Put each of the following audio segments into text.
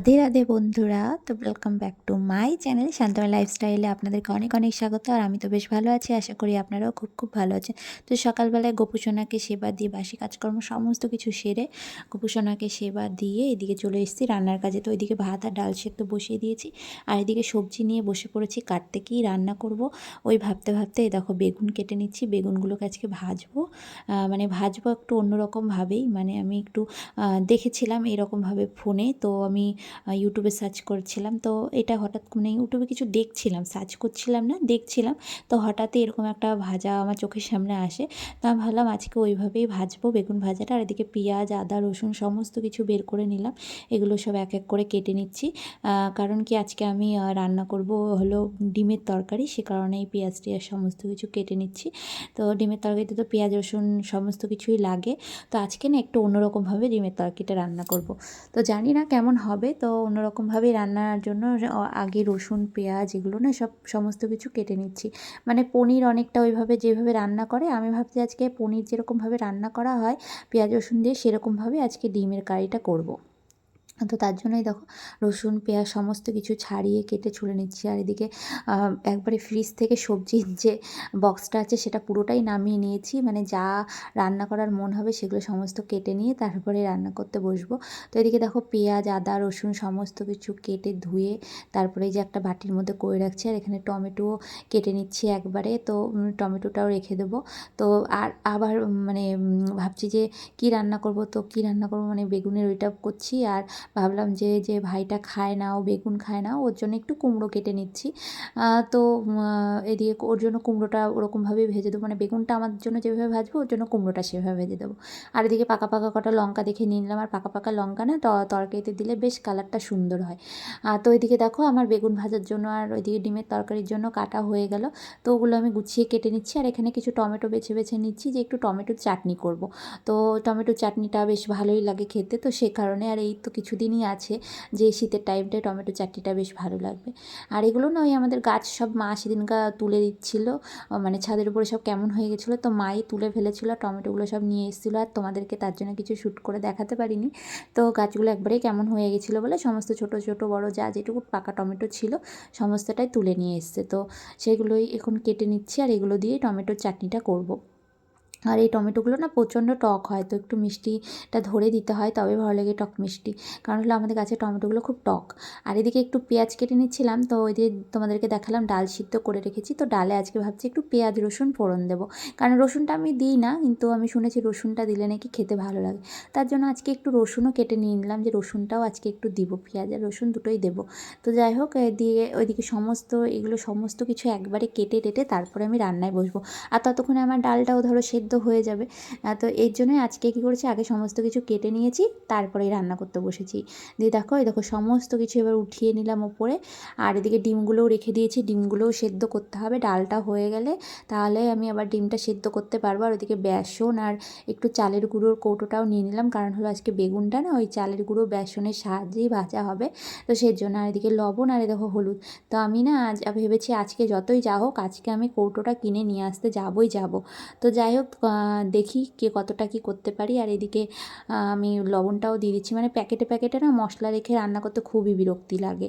রাধে রাধে বন্ধুরা, তো welcome back to my channel Shantama লাইফস্টাইলে আপনাদেরকে অনেক অনেক স্বাগত। আর আমি তো বেশ ভালো আছি, আশা করি আপনারাও খুব খুব ভালো আছেন। তো সকালবেলায় গোপুসোনাকে সেবা দিয়ে বাসি কাজকর্ম সমস্ত কিছু সেরে গোপুসোনাকে সেবা দিয়ে এদিকে চলে এসেছি রান্নার কাজে। তো ওইদিকে ভাত আর ডাল সেদ্ধ বসিয়ে দিয়েছি। আর এদিকে সবজি নিয়ে বসে পড়েছি, কাটতে কি রান্না করব, ওই ভাবতে ভাবতে দেখো বেগুন কেটে নিচ্ছি, বেগুনগুলোকে আজকে ভাজবো। মানে ভাজবো একটু অন্যরকমভাবেই মানে আমি একটু দেখেছিলাম এরকমভাবে ফোনে। তো আমি ইউটিউবে সার্চ করছিলাম। তো এটা হঠাৎ মানে ইউটিউবে কিছু দেখছিলাম সার্চ করছিলাম না, দেখছিলাম। তো হঠাৎই এরকম একটা ভাজা আমার চোখের সামনে আসে। তো আমি ভাবলাম, আজকে ওইভাবেই ভাজবো, বেগুন ভাজাটা, আর এদিকে পেঁয়াজ, আদা, রসুন সমস্ত কিছু বের করে নিলাম। এগুলো সব এক এক করে কেটে নিচ্ছি। কারণ কি আজকে আমি রান্না করব হলো ডিমের তরকারি, সে কারণে এই পেঁয়াজ টিয়াজ সমস্ত কিছু কেটে নিচ্ছি। তো ডিমের তরকারিতে তো পেঁয়াজ, রসুন সমস্ত কিছুই লাগে। তো আজকে না একটু অন্যরকমভাবে ডিমের তরকারিটা রান্না করব। তো জানি না কেমন হবে তো অন্যরকমভাবে রান্নার জন্য আগে রসুন, পেঁয়াজ এগুলো না সব সমস্ত কিছু কেটে নিচ্ছি মানে পনির অনেকটা ওইভাবে যেভাবে রান্না করে, আমি ভাবছি আজকে পনির যেরকমভাবে রান্না করা হয়, পেঁয়াজ রসুন দিয়ে সেরকমভাবে আজকে ডিমের কারিটা করব। তো তার জন্যই দেখো, রসুন, পেঁয়াজ সমস্ত কিছু ছাড়িয়ে কেটে ছুলে নিচ্ছি। আর এদিকে একবারে ফ্রিজ থেকে সবজির যে বক্সটা আছে, সেটা পুরোটাই নামিয়ে নিয়েছি। মানে যা রান্না করার মন হবে, সেগুলো সমস্ত কেটে নিয়ে তারপরে রান্না করতে বসবো। তো এদিকে দেখো, পেঁয়াজ, আদা, রসুন সমস্ত কিছু কেটে ধুয়ে তারপরে যে একটা বাটির মধ্যে করে রাখছি। আর এখানে টমেটোও কেটে নিচ্ছি একবারে। তো টমেটোটাও রেখে দেবো। তো, আর আবার মানে ভাবছি যে কি রান্না করব? তো কি রান্না করব? মানে বেগুনের ওইটা করছি। আর ভাবলাম যে যে ভাইটা খায় না, ও বেগুন খায় না, ওর জন্য একটু কুমড়ো কেটে নিচ্ছি। তো এদিকে ওর জন্য কুমড়োটা ওরকমভাবেই ভেজে দেবো। মানে বেগুনটা আমার জন্য যেভাবে ভাজবো, ওর জন্য কুমড়োটা সেভাবে ভেজে দেবো। আর এদিকে পাকা পাকা কটা লঙ্কা দেখে নিয়ে নিলাম। আর পাকা পাকা লঙ্কা না তরকারিতে দিলে বেশ কালারটা সুন্দর হয়। তো এদিকে দেখো আমার বেগুন ভাজার জন্য আর ওইদিকে ডিমের তরকারির জন্য কাটা হয়ে গেল। তো ওগুলো আমি গুছিয়ে কেটে নিচ্ছি। আর এখানে কিছু টমেটো বেছে বেছে নিচ্ছি যে, একটু টমেটোর চাটনি করব। তো টমেটো চাটনিটা বেশ ভালোই লাগে খেতে। তো সে কারণে আর এই তো কিছুদিনই আছে যে শীতের টাইমটায় টমেটো চাটনিটা বেশ ভালো লাগবে। আর এগুলো না ওই আমাদের গাছ সব মা সেদিনকা তুলে দিচ্ছিল মানে ছাদের উপরে সব কেমন হয়ে গেছিল তো মাই তুলে ফেলেছিল, টমেটোগুলো সব নিয়ে এসেছিল আর তোমাদেরকে তার জন্য কিছু শ্যুট করে দেখাতে পারিনি। তো গাছগুলো একবারেই কেমন হয়ে গেছিল বলে সমস্ত ছোট ছোট, বড় যা যেটুকু পাকা টমেটো ছিল সমস্তটাই তুলে নিয়ে এসছে। তো সেগুলোই এখন কেটে নিচ্ছি আর এগুলো দিয়ে টমেটোর চাটনিটা করব। আর এই টমেটোগুলো না প্রচণ্ড টক হয়, তো একটু মিষ্টিটা ধরে দিতে হয়, তবে ভালো লাগে টক মিষ্টি। কারণ হলো আমাদের গাছের টমেটোগুলো খুব টক। আর এদিকে একটু পেঁয়াজ কেটে নিচ্ছিলাম, তো ওই দিয়ে তোমাদেরকে দেখালাম ডাল সিদ্ধ করে রেখেছি, তো ডালে আজকে ভাবছি একটু পেঁয়াজ, রসুন ফোড়ন দেবো। কারণ রসুনটা আমি দিই না, কিন্তু আমি শুনেছি রসুনটা দিলে নাকি খেতে ভালো লাগে। তার জন্য আজকে একটু রসুনও কেটে নিয়ে নিলাম যে রসুনটাও আজকে একটু দিব, পেঁয়াজ আর রসুন দুটোই দেবো। তো যাই হোক দিয়ে ওইদিকে সমস্ত, এগুলো সমস্ত কিছু একবারে কেটে টেটে তারপরে আমি রান্নায় বসবো। আর ততক্ষণে আমার ডালটাও ধরো সেদ্ধ হয়ে যাবে। তো এর জন্যই আজকে কী করেছি? আগে সমস্ত কিছু কেটে নিয়েছি, তারপরে রান্না করতে বসেছি। দিয়ে দেখো, এই দেখো সমস্ত কিছু এবার উঠিয়ে নিলাম ওপরে। আর এদিকে ডিমগুলোও রেখে দিয়েছি, ডিমগুলোও সেদ্ধ করতে হবে। ডালটা হয়ে গেলে তাহলে আমি আবার ডিমটা সেদ্ধ করতে পারব। আর ওদিকে বেসন আর একটু চালের গুঁড়োর কৌটোটাও নিয়ে নিলাম। কারণ হলো আজকে বেগুনটা না, ওই চালের গুঁড়ো বেসনের সাহায্যেই ভাজা হবে। তো সেই জন্য আর এদিকে লবণ আর দেখো হলুদ। তো আমি না আজ ভেবেছি আজকে যতই যা হোক, আজকে আমি কৌটোটা কিনে নিয়ে আসতে যাবই যাব। তো যাই হোক দেখি কে কতটা কি করতে পারি। আর এদিকে আমি লবণটাও দিয়ে দিচ্ছি। মানে প্যাকেটে প্যাকেটে না মশলা রেখে রান্না করতে খুবই বিরক্তি লাগে।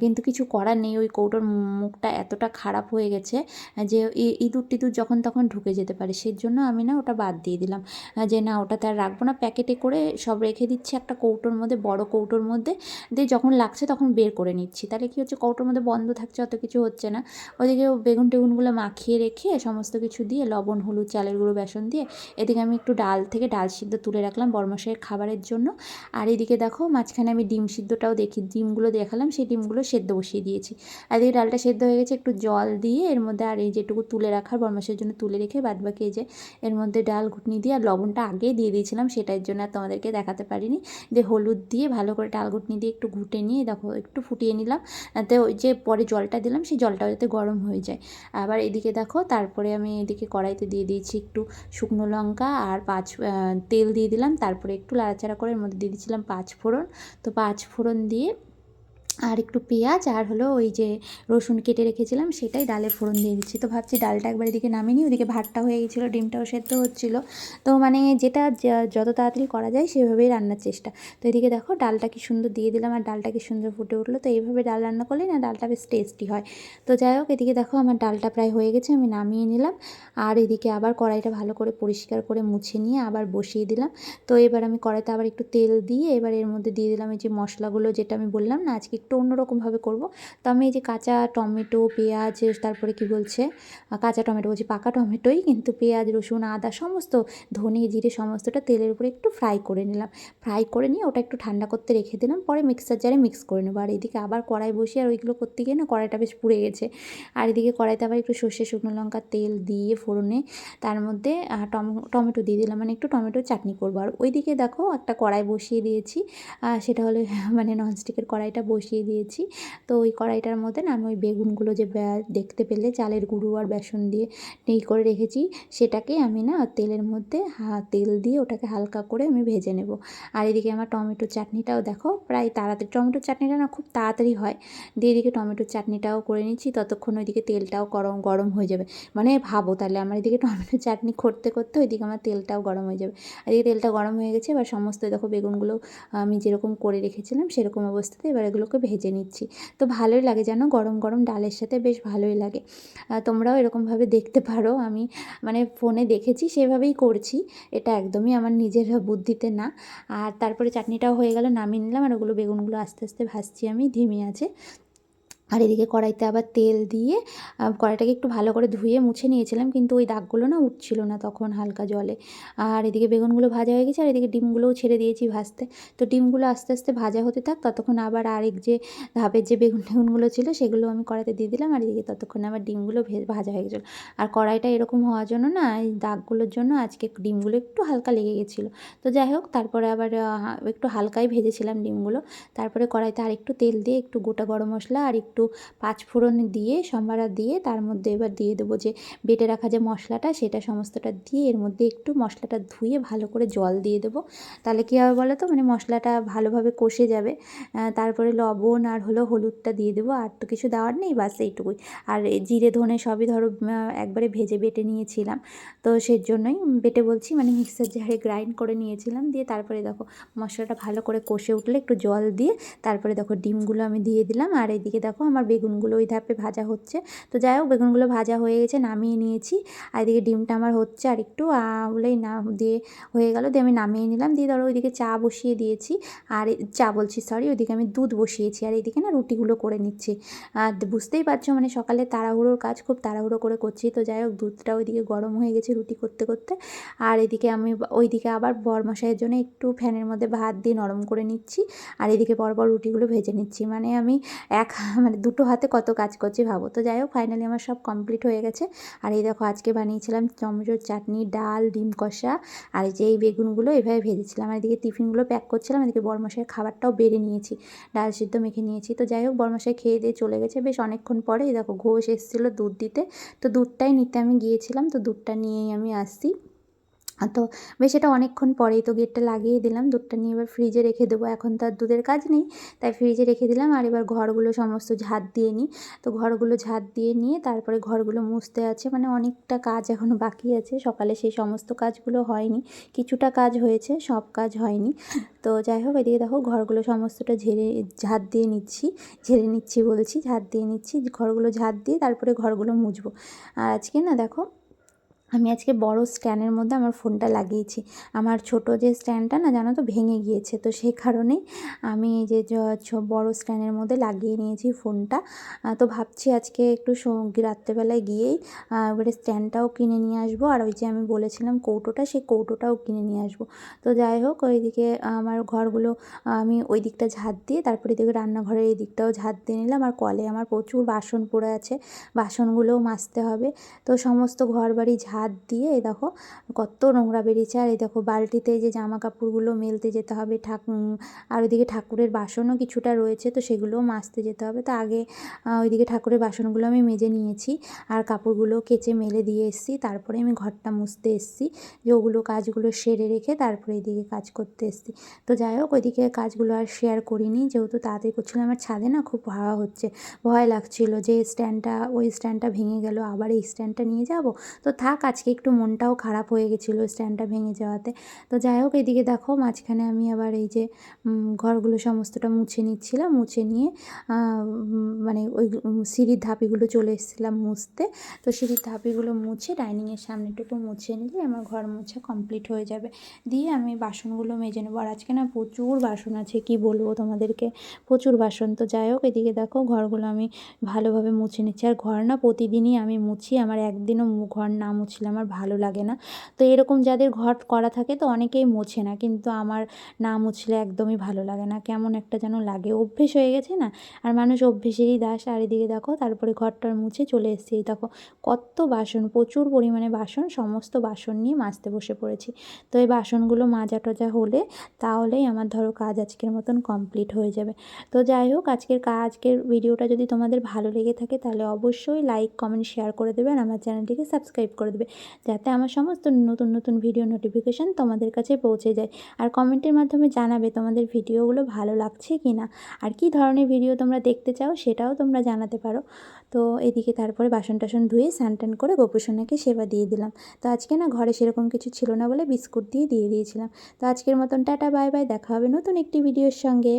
কিন্তু কিছু করার নেই। ওই কৌটোর মুখটা এতটা খারাপ হয়ে গেছে যে ইঁদুর টিঁদুর যখন তখন ঢুকে যেতে পারে। সেই জন্য আমি না ওটা বাদ দিয়ে দিলাম। যে না ওটা তার রাখব না। প্যাকেটে করে সব রেখে দিচ্ছি একটা কৌটোর মধ্যে, বড় কৌটোর মধ্যে। দিয়ে যখন লাগছে তখন বের করে নিচ্ছি। তাহলে কি হচ্ছে, কৌটোর মধ্যে বন্ধ থাকছে, অত কিছু হচ্ছে না। ওদিকে বেগুন টেগুনগুলো মাখিয়ে রেখে সমস্ত কিছু দিয়ে লবণ, হলুদ, চালের গুঁড়ো বেসন দিয়ে এদিকে আমি একটু ডাল থেকে ডাল সিদ্ধ তুলে রাখলাম বরমশাইয়ের খাবারের জন্য। আর এদিকে দেখো মাঝখানে আমি ডিম সিদ্ধটাও দেখি, ডিমগুলো দেখালাম, সেই ডিমগুলো সেদ্ধ বসিয়ে দিয়েছি। আর এদিকে ডালটা সেদ্ধ হয়ে গেছে, একটু জল দিয়ে এর মধ্যে আর এই যেটুকু তুলে রাখার বরমশাইয়ের জন্য তুলে রেখে বাদ বাকি যে এর মধ্যে ডাল ঘুটনি দিয়ে আর লবণটা আগেই দিয়ে দিয়েছিলাম, সেটার জন্য আর তোমাদেরকে দেখাতে পারিনি। যে হলুদ দিয়ে ভালো করে ডাল ঘুটনি দিয়ে একটু ঘুটে নিয়ে দেখো একটু ফুটিয়ে নিলাম, তাতে ওই যে পরে জলটা দিলাম, সেই জলটাও যাতে গরম হয়ে যায়। আবার এদিকে দেখো তারপরে আমি এদিকে কড়াইতে দিয়ে দিয়েছি একটু শুকনো লঙ্কা আর পাঁচ তেল দিয়ে দিলাম। তারপরে একটু লাড়াচাড়া করে এর মধ্যে দিয়ে দিয়েছিলাম পাঁচ ফোড়ন। তো পাঁচ ফোড়ন দিয়ে আর একটু পেঁয়াজ আর হলো ওই যে রসুন কেটে রেখেছিলাম, সেটাই ডালে ফোড়ন দিয়ে দিচ্ছি। তো ভাবছি ডালটা একবার এদিকে নামিয়ে নিই, ওদিকে ভাতটা হয়ে গেছিল, ডিমটাও সেদ্ধ হচ্ছিল। তো মানে যেটা যত তাড়াতাড়ি করা যায় সেভাবেই রান্নার চেষ্টা। তো এদিকে দেখো ডালটা কি সুন্দর দিয়ে দিলাম আর ডালটা কি সুন্দর ফুটে উঠল। তো এইভাবে ডাল রান্না করলে না ডালটা বেশ টেস্টি হয়। তো যাই হোক, এদিকে দেখো আমার ডালটা প্রায় হয়ে গেছে, আমি নামিয়ে নিলাম। আর এদিকে আবার কড়াইটা ভালো করে পরিষ্কার করে মুছে নিয়ে আবার বসিয়ে দিলাম। তো এবার আমি কড়াইতে আবার একটু তেল দিয়ে এবার এর মধ্যে দিয়ে দিলাম এই যে মশলাগুলো, যেটা আমি বললাম না আজকে একটু অন্যরকমভাবে করব। তো আমি এই যে কাঁচা টমেটো, পেঁয়াজ তারপরে কি বলছে? কাঁচা টমেটো, বলছি পাকা টমেটোই কিন্তু পেঁয়াজ, রসুন, আদা সমস্ত ধনে, জিরে সমস্তটা তেলের উপরে একটু ফ্রাই করে নিলাম। ফ্রাই করে নিয়ে ওটা একটু ঠান্ডা করতে রেখে দিলাম, পরে মিক্সার জারে মিক্স করে নেব। আর এদিকে আবার কড়াই বসিয়ে আর ওইগুলো করতে গিয়ে না কড়াইটা বেশ পুড়ে গেছে। আর এদিকে কড়াইতে আবার একটু সর্ষে, শুকনো লঙ্কা তেল দিয়ে ফোড়নে তার মধ্যে টম- টমেটো দিয়ে দিলাম। মানে একটু টমেটোর চাটনি করব। আর ওইদিকে দেখো একটা কড়াই বসিয়ে দিয়েছি। সেটা হলো মানে ননস্টিকের কড়াইটা বসিয়ে দিয়েছি। তো ওই কড়াইটার মধ্যে না আমি ওই বেগুনগুলো যে দেখতে পেলে চালের গুঁড়ো আর বেসন দিয়ে নেই করে রেখেছি সেটাকে আমি না তেলের মধ্যে হা- তেল দিয়ে ওটাকে হালকা করে আমি ভেজে নেব। আর এদিকে আমার টমেটো চাটনিটাও দেখো প্রায় তাড়াতাড়ি টমেটোর চাটনিটা না খুব তাড়াতাড়ি হয়। দিয়ে এদিকে টমেটোর চাটনিটাও করে নিচ্ছি, ততক্ষণ ওইদিকে তেলটাও গরম গরম হয়ে যাবে। মানে ভাবো তাহলে আমার এদিকে টমেটো চাটনি করতে করতে ওইদিকে আমার তেলটাও গরম হয়ে যাবে। আর এদিকে তেলটা গরম হয়ে গেছে, এবার সমস্ত দেখো বেগুনগুলো আমি যেরকম করে রেখেছিলাম, সেরকম অবস্থাতে এবার এগুলোকে ভেজে নিচ্ছি। তো ভালোই লাগে যেন গরম গরম ডালের সাথে বেশ ভালোই লাগে। তোমরাও এরকমভাবে দেখতে পারো। আমি মানে ফোনে দেখেছি, সেভাবেই করছি। এটা একদমই আমার নিজের বুদ্ধিতে না। আর তারপরে চাটনিটাও হয়ে গেল, নামিয়ে নিলাম। আর ওগুলো বেগুনগুলো আস্তে আস্তে ভাজছি আমি। ধিমে আছে। আর এদিকে কড়াইতে আবার তেল দিয়ে কড়াইটাকে একটু ভালো করে ধুয়ে মুছে নিয়েছিলাম, কিন্তু ওই দাগগুলো না উঠছিল না তখন হালকা জলে। আর এদিকে বেগুনগুলো ভাজা হয়ে গেছে, আর এদিকে ডিমগুলোও ছেড়ে দিয়েছি ভাজতে। তো ডিমগুলো আস্তে আস্তে ভাজা হতে থাক, ততক্ষণ আবার আরেক যে ধাপের যে বেগুন টেগুনগুলো ছিল, সেগুলো আমি কড়াইতে দিয়ে দিলাম, আর এদিকে ততক্ষণে আবার ডিমগুলো ভাজা হয়ে গেছিল। আর কড়াইটা এরকম হওয়ার জন্য না, এই দাগগুলোর জন্য আজকে ডিমগুলো একটু হালকা লেগে গেছিল। তো যাই হোক, তারপরে আবার একটু হালকাই ভেজেছিলাম ডিমগুলো। তারপরে কড়াইতে আর একটু তেল দিয়ে একটু গোটা গরম মশলা, আর একটু পাঁচ ফোড়ন দিয়ে সম্বারা দিয়ে, তার মধ্যে এবার দিয়ে দেবো যে বেটে রাখা যে মশলাটা, সেটা সমস্তটা দিয়ে এর মধ্যে একটু মশলাটা ধুয়ে ভালো করে জল দিয়ে দেবো। তাহলে কী হবে বলো তো? মানে মশলাটা ভালোভাবে কষে যাবে। তারপরে লবণ আর হলো হলুদটা দিয়ে দেবো। আর তো কিছু দেওয়ার নেই, বাস এইটুকুই। আর জিরে, ধনে সবই ধরো একবারে ভেজে বেটে নিয়েছিলাম। তো সেই জন্যই বেটে বলছি মানে মিক্সার জারে গ্রাইন্ড করে নিয়েছিলাম। দিয়ে তারপরে দেখো মশলাটা ভালো করে কষে উঠলে একটু জল দিয়ে, তারপরে দেখো ডিমগুলো আমি দিয়ে দিলাম। আর এদিকে দেখো আমার বেগুনগুলো ওই ধাপে ভাজা হচ্ছে। তো যাই হোক, বেগুনগুলো ভাজা হয়ে গেছে, নামিয়ে নিয়েছি। আর এদিকে ডিমটা আমার হচ্ছে আর একটু বলেই না দিয়ে হয়ে গেল, দিয়ে আমি নামিয়ে নিলাম। দিয়ে ধরো ওইদিকে চা বসিয়ে দিয়েছি। আর চা বলছি সরি ওইদিকে আমি দুধ বসিয়েছি। আর এইদিকে না রুটিগুলো করে নিচ্ছি। আর বুঝতেই পারছ মানে সকালে তাড়াহুড়োর কাজ খুব তাড়াহুড়ো করে করছি। তো যাই হোক, দুধটা ওইদিকে গরম হয়ে গেছে রুটি করতে করতে। আর এদিকে আমি ওইদিকে আবার বরমশাইয়ের জন্য একটু ফ্যানের মধ্যে ভাত দিয়ে নরম করে নিচ্ছি। আর এদিকে পরপর রুটিগুলো ভেজে নিচ্ছি। মানে আমি এক মানে দুটো হাতে কত কাজ করছি ভাবো। তো যাই হোক ফাইনালি আমার সব কমপ্লিট হয়ে গেছে। আর এই দেখো, আজকে বানিয়েছিলাম টমেটোর চাটনি, ডাল, ডিম কষা, আর যে এই বেগুনগুলো এভাবে ভেজেছিলাম। আর এদিকে টিফিনগুলো প্যাক করছিলাম, এদিকে বরমশাইয়ের খাবারটাও বেড়ে নিয়েছি। ডাল সিদ্ধ মেখে নিয়েছি। তো যাই হোক, বরমশাই খেয়ে দিয়ে চলে গেছে। বেশ অনেকক্ষণ পরে এই দেখো, ঘোষ এসেছিল দুধ দিতে। তো দুধটাই নিতে আমি গিয়েছিলাম। তো দুধটা নিয়েই আমি আসছি। তো বেশ এটা অনেকক্ষণ পরেই তো গেটটা লাগিয়ে দিলাম। দুধটা নিয়ে এবার ফ্রিজে রেখে দেবো। এখন তো আর দুধের কাজ নেই, তাই ফ্রিজে রেখে দিলাম। আর এবার ঘরগুলো সমস্ত ঝাঁট দিয়ে নিই। তো ঘরগুলো ঝাঁট দিয়ে নিয়ে তারপরে ঘরগুলো মুছতে আছে। মানে অনেকটা কাজ এখনও বাকি আছে। সকালে সেই সমস্ত কাজগুলো হয়নি। কিছুটা কাজ হয়েছে, সব কাজ হয়নি। তো যাই হোক, এদিকে দেখো ঘরগুলো সমস্তটা ঝেড়ে, ঝাঁট দিয়ে নিচ্ছি। ঝেড়ে নিচ্ছি বলছি, ঝাঁট দিয়ে নিচ্ছি। ঘরগুলো ঝাঁট দিয়ে তারপরে ঘরগুলো মুছবো। আর আজকে না দেখো আমি আজকে বড় স্ট্যান্ডের মধ্যে আমার ফোনটা লাগিয়েছি। আমার ছোট যে স্ট্যান্ডটা না জানো তো ভেঙে গিয়েছে। তো সেই কারণেই আমি যে বড় স্ট্যান্ডের মধ্যে লাগিয়ে নিয়েছি ফোনটা। তো ভাবছি আজকে একটু রাত্রেবেলায় গিয়েই এবারে স্ট্যান্ডটাও কিনে নিয়ে আসব। আর ওই যে আমি বলেছিলাম কৌটোটা, সেই কৌটোটাও কিনে নিয়ে আসব। তো যাই হোক, ওইদিকে আমার ঘরগুলো, আমি ওই দিকটা ঝাঁট দিয়ে, তারপরে এদিকে রান্নাঘরের এই দিকটাও ঝাঁট দিয়ে নিলাম। আর কলে আমার প্রচুর বাসন পড়ে আছে। বাসনগুলোও মাজতে হবে। তো সমস্ত ঘর বাড়ি ঝাঁট হাত দিয়ে এই দেখো কত নোংরা বেরিয়েছে। আর এই দেখো বালতিতে যে জামা কাপড়গুলো মেলতে যেতে হবে, ঠাক আর ওইদিকে ঠাকুরের বাসনও কিছুটা রয়েছে, তো সেগুলোও মাজতে যেতে হবে। তো আগে ওইদিকে ঠাকুরের বাসনগুলো আমি মেজে নিয়েছি আর কাপড়গুলো কেচে মেলে দিয়ে এসেছি। তারপরে আমি ঘরটা মুছতে এসেছি, যে ওগুলো কাজগুলো সেরে রেখে তারপরে এইদিকে কাজ করতে এসেছি। তো যাই হোক, ওইদিকে কাজগুলো আর শেয়ার করিনি, যেহেতু তাড়াতাড়ি করছিলাম, আমার ছাদে না খুব হাওয়া হচ্ছে, ভয় লাগছিল যে স্ট্যান্ডটা ওই স্ট্যান্ডটা ভেঙে গেল, আবার এই স্ট্যান্ডটা নিয়ে যাব? তো থাক আজকে একটু মনটাও খারাপ হয়ে গেছিল স্ট্যান্ডটা ভেঙে যাওয়াতে। তো যাই হোক, এদিকে দেখো মাঝখানে আমি আবার এই যে ঘরগুলো সমস্তটা মুছে নিচ্ছিলাম, মুছে নিয়ে মানে ওই সিঁড়ির ধাপিগুলো চলে এসেছিলাম মুছতে। তো সিঁড়ির ধাপিগুলো মুছে ডাইনিংয়ের সামনেটুকু মুছে নিলে আমার ঘর মোছা কমপ্লিট হয়ে যাবে। দিয়ে আমি বাসনগুলো মেজে নেব। আর আজকে না প্রচুর বাসন আছে, কি বলব তোমাদেরকে? প্রচুর বাসন। তো যাই হোক, এদিকে দেখো ঘরগুলো আমি ভালোভাবে মুছে নিচ্ছি। আর ঘর না প্রতিদিনই আমি মুছি, আমার একদিনও ঘর না মুছলে আমার ভালো লাগে না। তো এরকম যাদের ঘর করা থাকে তো অনেকেই মোছে না, কিন্তু আমার না মুছলে একদমই ভালো লাগে না। কেমন একটা যেন লাগে, অভ্যেস হয়ে গেছে না? আর মানুষ অভ্যেসেরই দাস। আর এদিকে দেখো, তারপরে ঘরটার মুছে চলে এসেছি। এই দেখো, কত বাসন, প্রচুর পরিমাণে বাসন, সমস্ত বাসন নিয়ে মাজতে বসে পড়েছি। তো এই বাসনগুলো মাজা টজা হলে তাহলেই আমার ধরো কাজ আজকের মতন কমপ্লিট হয়ে যাবে। তো যাই হোক, আজকের আজকের ভিডিওটা যদি তোমাদের ভালো লেগে থাকে, তাহলে অবশ্যই লাইক, কমেন্ট, শেয়ার করে দেবে। আর আমার চ্যানেলটিকে সাবস্ক্রাইব করে দেবে। যাতে আমার সমস্ত নতুন নতুন ভিডিও নোটিফিকেশান তোমাদের কাছে পৌঁছে যায়। আর কমেন্টের মাধ্যমে জানাবে তোমাদের ভিডিওগুলো ভালো লাগছে কি না আর কি ধরনের ভিডিও তোমরা দেখতে চাও সেটাও তোমরা জানাতে পারো। তো এদিকে তারপরে বাসন টাসন ধুয়ে, স্নান টান করে গোপুসোনাকে সেবা দিয়ে দিলাম। তো আজকে না ঘরে সেরকম কিছু ছিল না বলে বিস্কুট দিয়ে দিয়ে দিয়েছিলাম। তো আজকের মতন টাটা, বাই বাই, দেখা হবে নতুন একটি ভিডিওর সঙ্গে।